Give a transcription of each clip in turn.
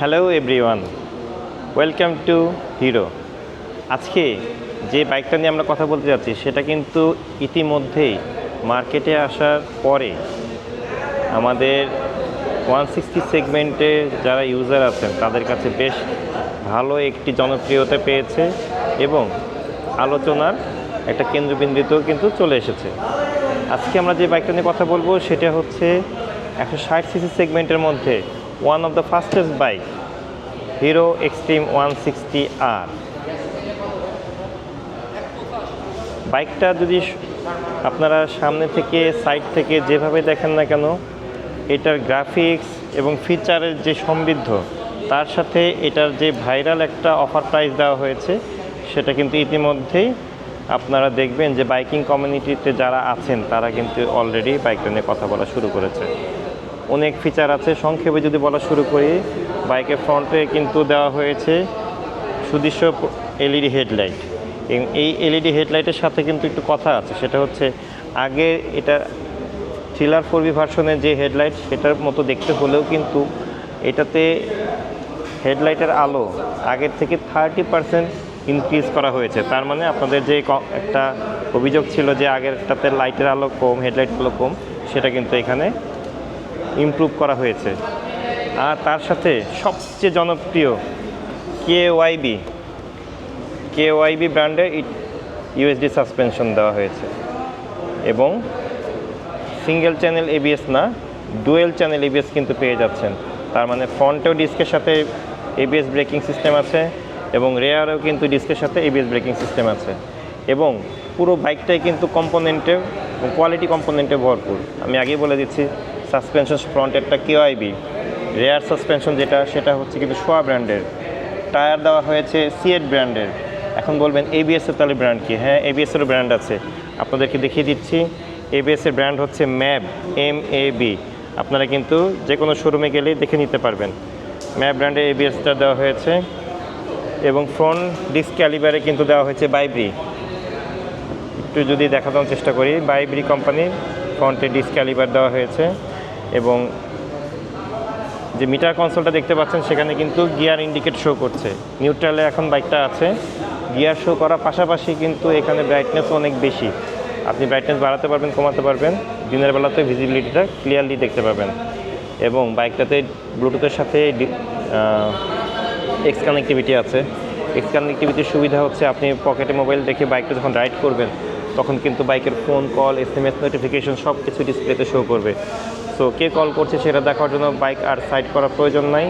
Hello everyone welcome to Hero আজকে যে বাইকটা নিয়ে আমরা কথা বলতে যাচ্ছি, সেটা কিন্তু ইতিমধ্যেই মার্কেটে আসার পরে আমাদের ওয়ান সিক্সটি সেগমেন্টে যারা ইউজার আছেন, তাদের কাছে বেশ ভালো একটি জনপ্রিয়তা পেয়েছে এবং আলোচনার একটা কেন্দ্রবিন্দুতেও কিন্তু চলে এসেছে। আজকে আমরা যে বাইকটা নিয়ে কথা বলব, সেটা হচ্ছে একশো ষাট সিসি সেগমেন্টের মধ্যে the fastest bike Hero Xtreme one sixty R বাইকটা যদি আপনারা সামনে থেকে সাইড থেকে যেভাবে দেখেন না কেন, এটার গ্রাফিক্স এবং ফিচারের যে সমৃদ্ধ, তার সাথে এটার যে ভাইরাল একটা অফার প্রাইস দেওয়া হয়েছে, সেটা কিন্তু ইতিমধ্যেই আপনারা দেখবেন যে বাইকিং কমিউনিটিতে যারা আছেন, তারা কিন্তু অলরেডি বাইকটা নিয়ে কথা বলা শুরু করেছে। অনেক ফিচার আছে। সংক্ষেপে যদি বলা শুরু করি, বাইকের ফ্রন্টে কিন্তু দেওয়া হয়েছে সুদৃশ্য এলইডি হেডলাইট এই এলইডি হেডলাইটের সাথে কিন্তু একটু কথা আছে, সেটা হচ্ছে আগে এটা থ্রিলার ফোর বি ভার্সনের যে হেডলাইট সেটার মতো দেখতে হলেও কিন্তু এটাতে হেডলাইটের আলো আগের থেকে থার্টি পার্সেন্ট ইনক্রিজ করা হয়েছে। তার মানে আপনাদের যে একটা অভিযোগ ছিল যে আগেরটাতে লাইটের আলো কম হেডলাইট আলো কম, সেটা কিন্তু এখানে ইমপ্রুভ করা হয়েছে। আর তার সাথে সবচেয়ে জনপ্রিয় কে ওয়াইবি কে ওয়াইবি ব্র্যান্ডের ইউএসডি সাসপেনশন দেওয়া হয়েছে। এবং সিঙ্গেল চ্যানেল এবিএস না ডুয়েল চ্যানেল এবিএস কিন্তু পেয়ে যাচ্ছেন। তার মানে ফ্রন্টেও ডিস্কের সাথে এবিএস ব্রেকিং সিস্টেম আছে এবং রেয়ারেও কিন্তু ডিস্কের সাথে এবিএস ব্রেকিং সিস্টেম আছে। এবং পুরো বাইকটাই কিন্তু কম্পোনেন্টে কোয়ালিটি কম্পোনেন্টে ভরপুর। আমি আগেই বলে দিচ্ছি সাসপেনশন ফ্রন্টেরটা কেওআইবি রেয়ার সাসপেনশন যেটা, সেটা হচ্ছে কিন্তু সোয়া ব্র্যান্ডের। টায়ার দেওয়া হয়েছে সিএড ব্র্যান্ডের। এখন বলবেন এবিএসের তাহলে ব্র্যান্ড কি? হ্যাঁ এবিএসেরও ব্র্যান্ড আছে। আপনাদেরকে দেখিয়ে দিচ্ছি এবিএসের ব্র্যান্ড হচ্ছে ম্যাব এম এ বি আপনারা কিন্তু যে কোনো শোরুমে গেলেই দেখে নিতে পারবেন। ম্যাব ব্র্যান্ডের এবিএসটা দেওয়া হয়েছে এবং ফ্রন্ট ডিস্ক ক্যালিবারে কিন্তু দেওয়া হয়েছে বাইব্রি। একটু যদি দেখানোর চেষ্টা করি, বাইব্রি কোম্পানির ফ্রন্টে ডিস্ক ক্যালিবার দেওয়া হয়েছে। এবং যে মিটার কনসোলটা দেখতে পাচ্ছেন, সেখানে কিন্তু গিয়ার ইন্ডিকেট শো করছে। নিউট্রালে এখন বাইকটা আছে। গিয়ার শো করার পাশাপাশি কিন্তু এখানে ব্রাইটনেস অনেক বেশি। আপনি ব্রাইটনেস বাড়াতে পারবেন, কমাতে পারবেন। দিনের বেলাতে ভিজিবিলিটিটা ক্লিয়ারলি দেখতে পাবেন। এবং বাইকটাতে ব্লুটুথের সাথে এক্স কানেক্টিভিটি আছে। এক্স কানেক্টিভিটির সুবিধা হচ্ছে, আপনি পকেটে মোবাইল রেখে বাইকটা যখন রাইড করবেন, তখন কিন্তু বাইকের phone call S M S notification সব কিছু ডিসপ্লেতে শো করবে। সো কে কল করছে সেটা দেখার জন্য বাইক আর সাইড করার প্রয়োজন নাই।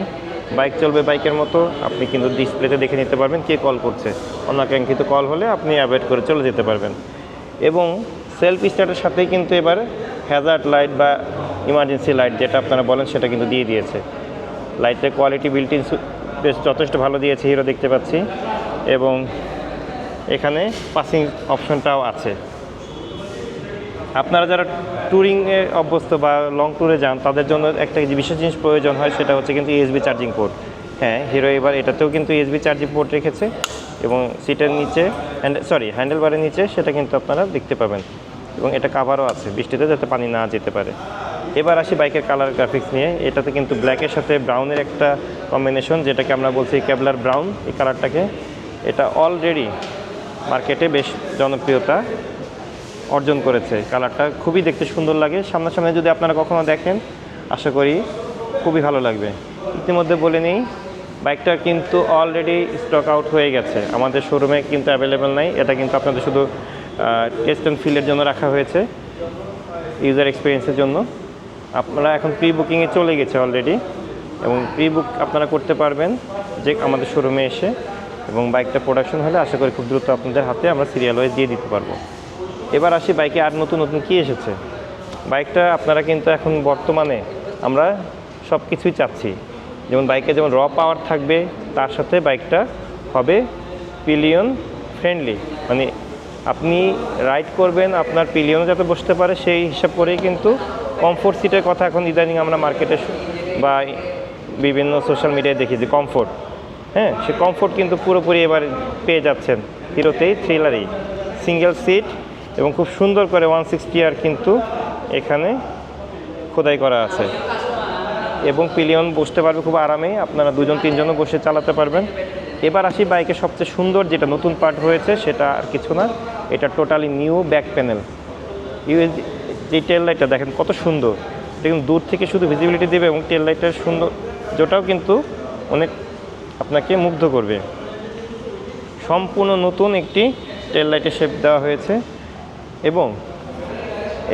বাইক চলবে বাইকের মতো, আপনি কিন্তু ডিসপ্লেতে দেখে নিতে পারবেন কে কল করছে। অনাকাঙ্ক্ষিত কল হলে আপনি অ্যাভয়েড করে চলে যেতে পারবেন। এবং সেলফ স্টার্টের সাথেই কিন্তু এবার হ্যাজার্ড লাইট বা ইমার্জেন্সি লাইট যেটা আপনারা বলেন সেটা কিন্তু দিয়ে দিয়েছে। লাইটের কোয়ালিটি বিল্ট ইন বেশ যথেষ্ট ভালো দিয়েছে হিরো দেখতে পাচ্ছি। এবং এখানে পাসিং অপশনটাও আছে। আপনারা যারা ট্যুরিংয়ে অভ্যস্ত বা লং ট্যুরে যান, তাদের জন্য একটা বিশেষ জিনিস প্রয়োজন হয়, সেটা হচ্ছে কিন্তু ইউএসবি চার্জিং পোর্ট হ্যাঁ হিরো এবার এটাতেও কিন্তু ইউএসবি চার্জিং পোর্ট রেখেছে এবং সিটের নিচে সরি হ্যান্ডেল বারের নিচে সেটা কিন্তু আপনারা দেখতে পাবেন এবং এটা কাভারও আছে বৃষ্টিতে যাতে পানি না যেতে পারে। এবার আসি বাইকের কালার গ্রাফিক্স নিয়ে। এটাতে কিন্তু ব্ল্যাকের সাথে ব্রাউনের একটা কম্বিনেশন যেটাকে আমরা বলছি ক্যাবলার ব্রাউন এই কালারটাকে এটা অলরেডি মার্কেটে বেশ জনপ্রিয়তা। অর্জন করেছে। কালারটা খুবই দেখতে সুন্দর লাগে। সামনাসামনি যদি আপনারা কখনো দেখেন, আশা করি খুবই ভালো লাগবে। ইতিমধ্যে বলে নিই, বাইকটা কিন্তু অলরেডি স্টক আউট হয়ে গেছে। আমাদের শোরুমে কিন্তু অ্যাভেলেবেল নাই। এটা কিন্তু আপনাদের শুধু টেস্ট অ্যান্ড ফিলের জন্য রাখা হয়েছে ইউজার এক্সপিরিয়েন্সের জন্য। আপনারা এখন প্রি বুকিংয়ে চলে গেছে অলরেডি এবং প্রি বুক আপনারা করতে পারবেন যে আমাদের শোরুমে এসে এবং বাইকটা প্রোডাকশন হলে আশা করি খুব দ্রুত আপনাদের হাতে আমরা সিরিয়াল ওয়াইজ দিয়ে দিতে পারব। এবার আসি বাইকে আর নতুন নতুন কী এসেছে? বাইকটা আপনারা কিন্তু এখন বর্তমানে আমরা সব কিছুই চাচ্ছি। যেমন বাইকে যেমন র পাওয়ার থাকবে, তার সাথে বাইকটা হবে পিলিয়ন ফ্রেন্ডলি মানে আপনি রাইড করবেন, আপনার পিলিয়নে যাতে বসতে পারে, সেই হিসাব করেই কিন্তু কমফোর্ট সিটের কথা এখন ইদানিং আমরা মার্কেটে বা বিভিন্ন সোশ্যাল মিডিয়ায় দেখি যে কমফোর্ট হ্যাঁ সে কমফোর্ট কিন্তু পুরোপুরি এবার পেয়ে যাচ্ছেন। হিরোতেই থ্রিলারেই সিঙ্গেল সিট এবং খুব সুন্দর করে ওয়ান সিক্সটি আর কিন্তু এখানে খোদাই করা আছে। এবং পিলিয়ন বসতে পারবে খুব আরামে, আপনারা দুজন, তিনজনও বসে চালাতে পারবেন। এবার আসি বাইকের সবচেয়ে সুন্দর যেটা নতুন পার্ট হয়েছে, সেটা আর কিছু না। এটা টোটালি নিউ ব্যাক প্যানেল ইউএস যে টেল লাইটটা দেখেন কত সুন্দর। দেখুন দূর থেকে শুধু ভিজিবিলিটি দেবে এবং টেল লাইটের সুন্দর যেটাও কিন্তু অনেক আপনাকে মুগ্ধ করবে। সম্পূর্ণ নতুন একটি টেল লাইটের শেপ দেওয়া হয়েছে। এবং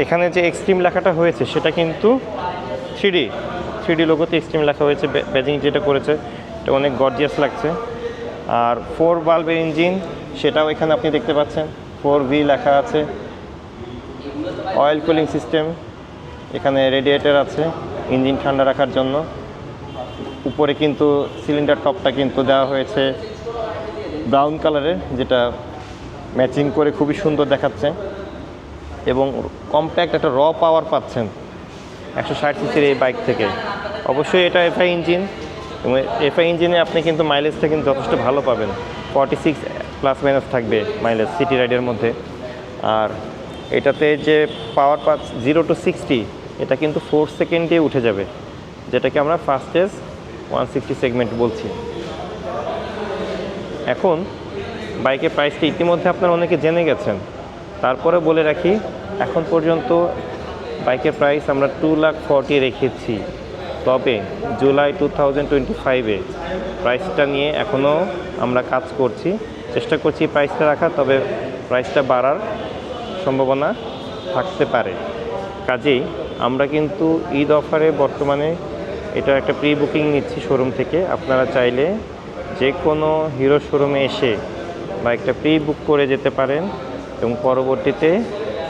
এখানে যে এক্সট্রিম লেখাটা হয়েছে, সেটা কিন্তু থ্রিডি থ্রিডি লোগোতে এক্সট্রিম লেখা হয়েছে ব্যাজিং যেটা করেছে, এটা অনেক গর্জিয়াস লাগছে। আর ফোর বাল্বের ইঞ্জিন সেটাও এখানে আপনি দেখতে পাচ্ছেন। ফোর ভি লেখা আছে। অয়েল কুলিং সিস্টেম এখানে রেডিয়েটার আছে ইঞ্জিন ঠান্ডা রাখার জন্য। উপরে কিন্তু সিলিন্ডার টপটা কিন্তু দেওয়া হয়েছে ব্রাউন কালারের যেটা ম্যাচিং করে খুবই সুন্দর দেখাচ্ছে। এবং কম্প্যাক্ট একটা র পাওয়ার পাচ্ছেন একশো ষাট সিসির এই বাইক থেকে। অবশ্যই এটা এফআই ইঞ্জিন এবং এফআই ইঞ্জিনে আপনি কিন্তু মাইলেজটা কিন্তু যথেষ্ট ভালো পাবেন। ফর্টি সিক্স প্লাস মাইনাস থাকবে মাইলেজ সিটি রাইডের মধ্যে। আর এটাতে যে পাওয়ার পাচ জিরো টু সিক্সটি এটা কিন্তু ফোর সেকেন্ডে উঠে যাবে। যেটাকে আমরা ফাস্টেজ ওয়ান সিক্সটি সেগমেন্ট বলছি। এখন বাইকের প্রাইসটা ইতিমধ্যে আপনারা অনেকে জেনে গেছেন। তারপরে বলে রাখি, এখন পর্যন্ত বাইকের প্রাইস আমরা টু লাখ ফর্টি রেখেছি। তবে জুলাই টু থাউজেন্ড টোয়েন্টি ফাইভে প্রাইসটা নিয়ে এখনও আমরা কাজ করছি। চেষ্টা করছি প্রাইসটা রাখার, তবে প্রাইসটা বাড়ার সম্ভাবনা থাকতে পারে। কাজেই আমরা কিন্তু ঈদ অফারে বর্তমানে এটা একটা প্রি বুকিং নিচ্ছি শোরুম থেকে। আপনারা চাইলে যে কোনো হিরো শোরুমে এসে বাইকটা প্রি বুক করে যেতে পারেন। এবং পরবর্তীতে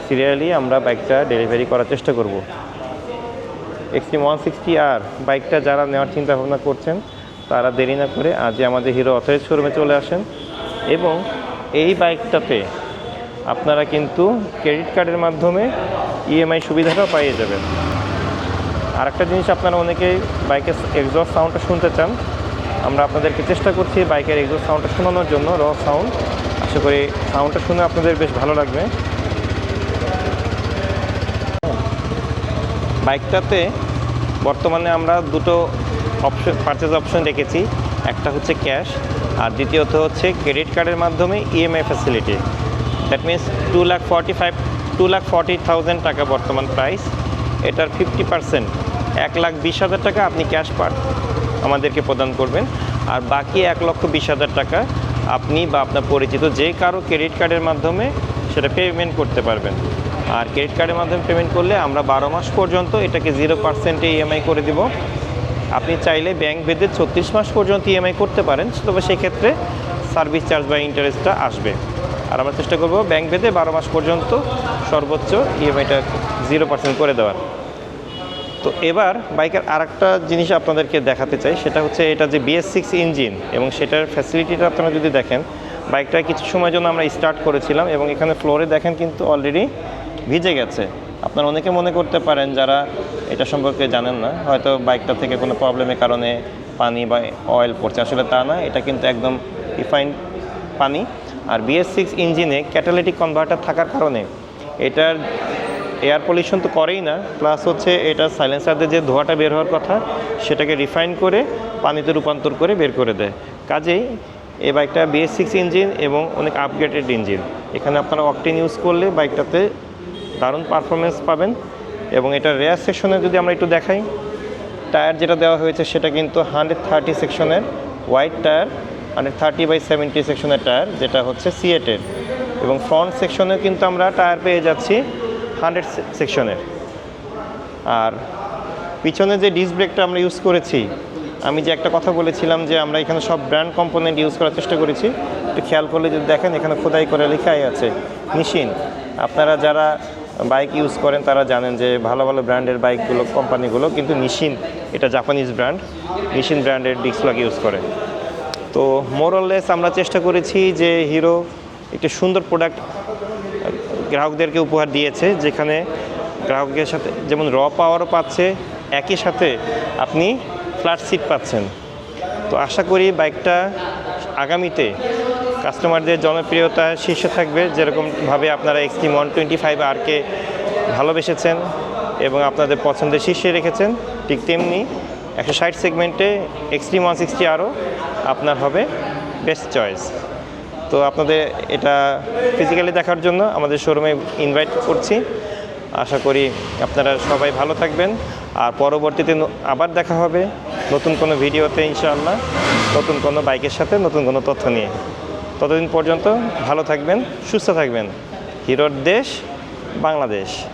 সিরিয়ালি আমরা বাইকটা ডেলিভারি করার চেষ্টা করব। এক্সট্রিম ওয়ান সিক্সটি আর বাইকটা যারা নেওয়ার চিন্তা ভাবনা করছেন, তারা দেরি না করে আজই আমাদের হিরো অথরাইজ শোরুমে চলে আসেন এবং এই বাইকটাতে আপনারা কিন্তু ক্রেডিট কার্ডের মাধ্যমে ইএমআই সুবিধাটাও পাইয়ে যাবেন। আর একটা জিনিস আপনারা অনেকেই বাইকের এক্সস্ট সাউন্ডটা শুনতে চান, আমরা আপনাদেরকে চেষ্টা করছি বাইকের এক্সস্ট সাউন্ডটা শোনানোর জন্য র সাউন্ড আশা করি সাউন্ডটা শুনে আপনাদের বেশ ভালো লাগবে। বাইকটাতে বর্তমানে আমরা দুটো অপশন পারচেজ অপশন রেখেছি। একটা হচ্ছে ক্যাশ আর দ্বিতীয়ত হচ্ছে ক্রেডিট কার্ডের মাধ্যমে EMI facility that means two lakh forty five two lakh forty thousand টাকা বর্তমান প্রাইস এটার ফিফটি পার্সেন্ট এক লাখ বিশ হাজার টাকা আপনি ক্যাশ পান আমাদেরকে প্রদান করবেন। আর বাকি এক লক্ষ বিশ হাজার টাকা আপনি বা আপনার পরিচিত যে কারও ক্রেডিট কার্ডের মাধ্যমে সেটা পেমেন্ট করতে পারবেন। আর ক্রেডিট কার্ডের মাধ্যমে পেমেন্ট করলে আমরা বারো মাস পর্যন্ত এটাকে জিরো পার্সেন্টে ইএমআই করে দিব। আপনি চাইলে ব্যাংক ভেদে ছত্রিশ মাস পর্যন্ত ইএমআই করতে পারেন, তবে সেক্ষেত্রে সার্ভিস চার্জ বা ইন্টারেস্টটা আসবে। আর আমরা চেষ্টা করব ব্যাংক ভেদে বারো মাস পর্যন্ত সর্বোচ্চ ইএমআইটা জিরো পার্সেন্ট করে দেওয়ার। তো এবার বাইকের আরেকটা জিনিস আপনাদেরকে দেখাতে চাই, সেটা হচ্ছে এটা যে বিএস সিক্স ইঞ্জিন এবং সেটার ফ্যাসিলিটিটা আপনারা যদি দেখেন, বাইকটা কিছু সময়ের জন্য আমরা স্টার্ট করেছিলাম এবং এখানে ফ্লোরে দেখেন কিন্তু অলরেডি ভিজে গেছে। আপনারা অনেকে মনে করতে পারেন যারা এটা সম্পর্কে জানেন না, হয়তো বাইকটা থেকে কোনো প্রবলেমের কারণে পানি বা অয়েল পড়ছে। আসলে তা না, এটা কিন্তু একদম রিফাইন্ড পানি। আর বিএস সিক্স ইঞ্জিনে ক্যাটালিটিক কনভার্টার থাকার কারণে এটার এয়ার পলিউশন তো করেই না প্লাস হচ্ছে এটা সাইলেন্সারদের যে ধোঁয়াটা বের হওয়ার কথা, সেটাকে রিফাইন করে পানিতে রূপান্তর করে বের করে দেয়। কাজেই এই বাইকটা বিএস সিক্স ইঞ্জিন এবং অনেক আপগ্রেডেড ইঞ্জিন এখানে আপনারা অকটেন ইউজ করলে বাইকটাতে দারুণ পারফরমেন্স পাবেন এবং এটা রেয়ার সেকশনে যদি আমরা একটু দেখাই টায়ার যেটা দেওয়া হয়েছে সেটা কিন্তু হান্ড্রেড থার্টি সেকশনের white tyre hundred thirty by seventy সেকশনের টায়ার যেটা হচ্ছে সিএটের এবং ফ্রন্ট সেকশনেও কিন্তু আমরা টায়ার পেয়ে যাচ্ছি হান্ড্রেড সেকশনের। আর পিছনে যে ডিস্ক ব্রেকটা আমরা ইউজ করেছি, আমি যে একটা কথা বলেছিলাম যে আমরা এখানে সব ব্র্যান্ড কম্পোনেন্ট ইউজ করার চেষ্টা করেছি। একটু খেয়াল করলে যদি দেখেন, এখানে খোদাই করে লেখাই আছে, মেশিন। আপনারা যারা বাইক ইউজ করেন, তারা জানেন যে ভালো ভালো ব্র্যান্ডের বাইকগুলো, কোম্পানিগুলো কিন্তু নিশিন এটা জাপানিজ ব্র্যান্ড নিশিন ব্র্যান্ডের ডিস্ক প্লাগ ইউজ করে। তো মোরলেস আমরা চেষ্টা করেছি যে হিরো, একটি সুন্দর প্রোডাক্ট গ্রাহকদেরকে উপহার দিয়েছে, যেখানে গ্রাহকের সাথে, যেমন র পাওয়ারও পাচ্ছে, একই সাথে আপনি ফ্ল্যাট সিট পাচ্ছেন। তো আশা করি বাইকটা আগামীতে কাস্টমারদের জনপ্রিয়তা শীর্ষে থাকবে, যেরকমভাবে আপনারা এক্সট্রিম ওয়ান টোয়েন্টি ফাইভ আরকে ভালোবেসেছেন এবং আপনাদের পছন্দের শীর্ষে রেখেছেন, ঠিক তেমনি একশো ষাট সেগমেন্টে এক্সট্রিম ওয়ান সিক্সটি আরও আপনার হবে বেস্ট চয়েস তো আপনাদের এটা ফিজিক্যালি দেখার জন্য আমাদের শোরুমে ইনভাইট করছি। আশা করি আপনারা সবাই ভালো থাকবেন। আর পরবর্তীতে আবার দেখা হবে নতুন কোনো ভিডিওতে ইনশাআল্লাহ, নতুন কোনো বাইকের সাথে নতুন কোনো তথ্য নিয়ে। ততদিন পর্যন্ত ভালো থাকবেন, সুস্থ থাকবেন। হিরোর দেশ, বাংলাদেশ।